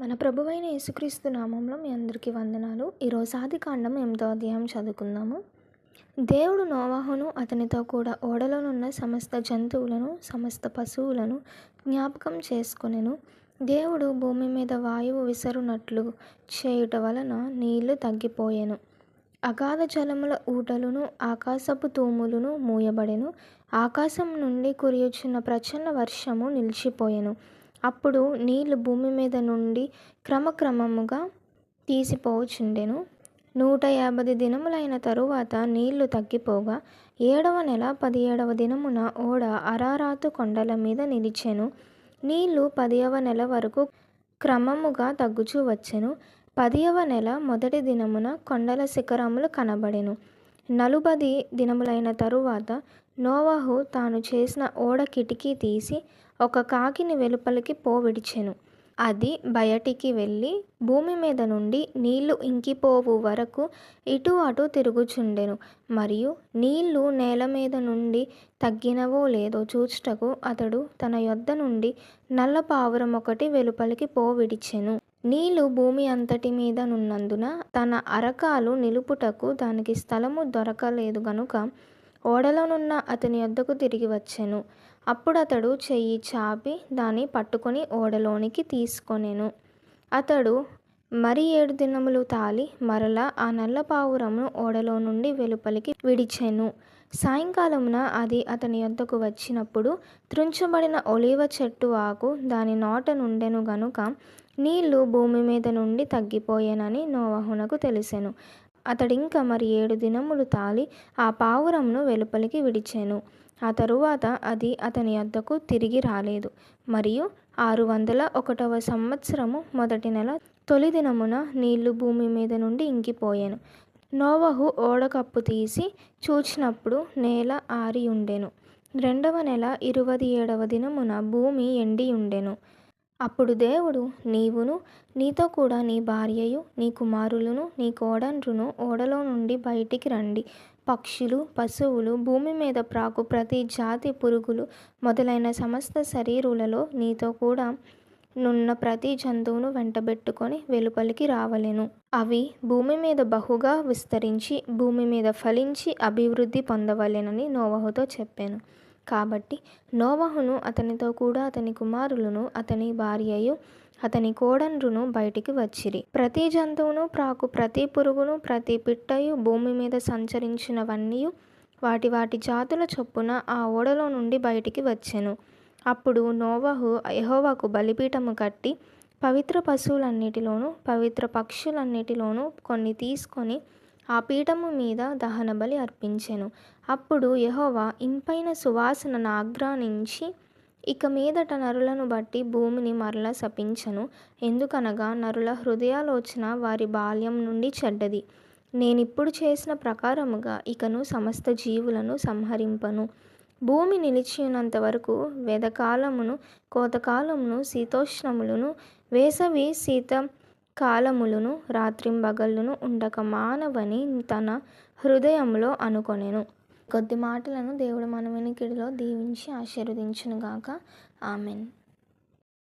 మన ప్రభువైన యేసుక్రీస్తు నామంలో మీ అందరికీ వందనాలు. ఈరోజు ఆదికాండం ఎనిమిదో అధ్యాయం చదువుకుందాము. దేవుడు నోవాహును అతనితో కూడా ఓడలోనున్న సమస్త జంతువులను సమస్త పశువులను జ్ఞాపకం చేసుకునేను. దేవుడు భూమి మీద వాయువు విసరునట్లు చేయుట వలన నీళ్ళు తగ్గిపోయెను. అగాధ జలముల ఊటలను ఆకాశపు తూములును మూయబడెను. ఆకాశం నుండి కురియుచున్న ప్రచన్న వర్షము నిలిచిపోయెను. అప్పుడు నీళ్ళు భూమి మీద నుండి క్రమక్రమముగా తీసిపోవచ్చుండెను నూట యాభై దినములైన తరువాత నీళ్ళు తగ్గిపోగా ఏడవ నెల పదిహేడవ దినమున ఓడ అరారాతు కొండల మీద నిలిచెను. నీళ్ళు పదియవ నెల వరకు క్రమముగా తగ్గుచూ వచ్చెను. పదియవ నెల మొదటి దినమున కొండల శిఖరములు కనబడెను. నలుబది దినములైన తరువాత నోవహు తాను చేసిన ఓడ కిటికీ తీసి ఒక కాకిని వెలుపలికి పోవిడిచెను. అది బయటికి వెళ్ళి భూమి మీద నుండి నీళ్ళు ఇంకిపోవు వరకు ఇటు అటు తిరుగుచుండెను. మరియు నీళ్ళు నేల మీద నుండి తగ్గినవో లేదో చూచుటకు అతడు తన యొద్ద నుండి నల్ల పావురం ఒకటి వెలుపలికి పోవిడిచెను. నీళ్ళు భూమి అంతటి మీద నున్నందున తన అరకాలు నిలుపుటకు దానికి స్థలము దొరకలేదు గనుక ఓడలోనున్న అతని వద్దకు తిరిగి వచ్చెను. అప్పుడతడు చెయ్యి చాపి దాన్ని పట్టుకొని ఓడలోనికి తీసుకొనెను. అతడు మరి ఏడు దినములు తాలి మరలా ఆ నల్ల పావురమును ఓడలో నుండి వెలుపలికి విడిచెను. సాయంకాలమున అది అతని యొద్దకు వచ్చినప్పుడు త్రుంచబడిన ఒలివ చెట్టు ఆకు దాని నోట నుండెను గనుక నీళ్ళు భూమి మీద నుండి తగ్గిపోయేనని నోవహునకు తెలిసెను. అతడింక మరి ఏడు దినములు తాలి ఆ పావురంను వెలుపలికి విడిచెను. ఆ తరువాత అది అతని యొద్దకు తిరిగి రాలేదు. మరియు ఆరు వందల ఒకటవ సంవత్సరము మొదటి నెల తొలి దినమున నీళ్ళు భూమి మీద నుండి ఇంకిపోయాను. నోవహు ఓడకప్పు తీసి చూచినప్పుడు నేల ఆరి ఉండెను రెండవ నెల ఇరవై ఏడవ దినమున భూమి ఎండి ఉండెను అప్పుడు దేవుడు నీవును నీతో కూడా నీ భార్యయు నీ కుమారులను నీ కోడండ్రును ఓడలో నుండి బయటికి రండి. పక్షులు పశువులు భూమి మీద ప్రాకు ప్రతి జాతి పురుగులు మొదలైన సమస్త శరీరులలో నీతో కూడా నున్న ప్రతి జంతువును వెంటబెట్టుకొని వెలుపలికి రావలెను. అవి భూమి మీద బహుగా విస్తరించి భూమి మీద ఫలించి అభివృద్ధి పొందవలెనని నోవహుతో చెప్పాను. కాబట్టి నోవహును అతనితో కూడా అతని కుమారులను అతని భార్యయు అతని కోడండ్రును బయటికి వచ్చిరి. ప్రతి జంతువును ప్రాకు ప్రతి పురుగును ప్రతి పిట్టయు భూమి మీద సంచరించినవన్నీ వాటి వాటి జాతుల చొప్పున ఆ ఓడలో నుండి బయటికి వచ్చెను. అప్పుడు నోవహు యహోవాకు బలిపీఠము కట్టి పవిత్ర పశువులన్నిటిలోనూ పవిత్ర పక్షులన్నిటిలోనూ కొన్ని తీసుకొని ఆ పీఠము మీద దహనబలి అర్పించెను. అప్పుడు యహోవా ఇంపైన సువాసనను ఆగ్రానించి ఇక మీదట నరులను బట్టి భూమిని మరల శపించను. ఎందుకనగా నరుల హృదయాలోచన వారి బాల్యం నుండి చెడ్డది. నేనిప్పుడు చేసిన ప్రకారముగా ఇకను సమస్త జీవులను సంహరింపను. భూమి నిలిచినంత వరకు వేదకాలమును కోతకాలమును శీతోష్ణములను వేసవి శీత కాలములను రాత్రింబగళ్ళును ఉండక మానవని తన హృదయంలో అనుకొనెను. కొద్ది మాటలను దేవుడు మన వెనుకిడిలో దీవించి ఆశీర్వదించునుగాక. ఆమెన్.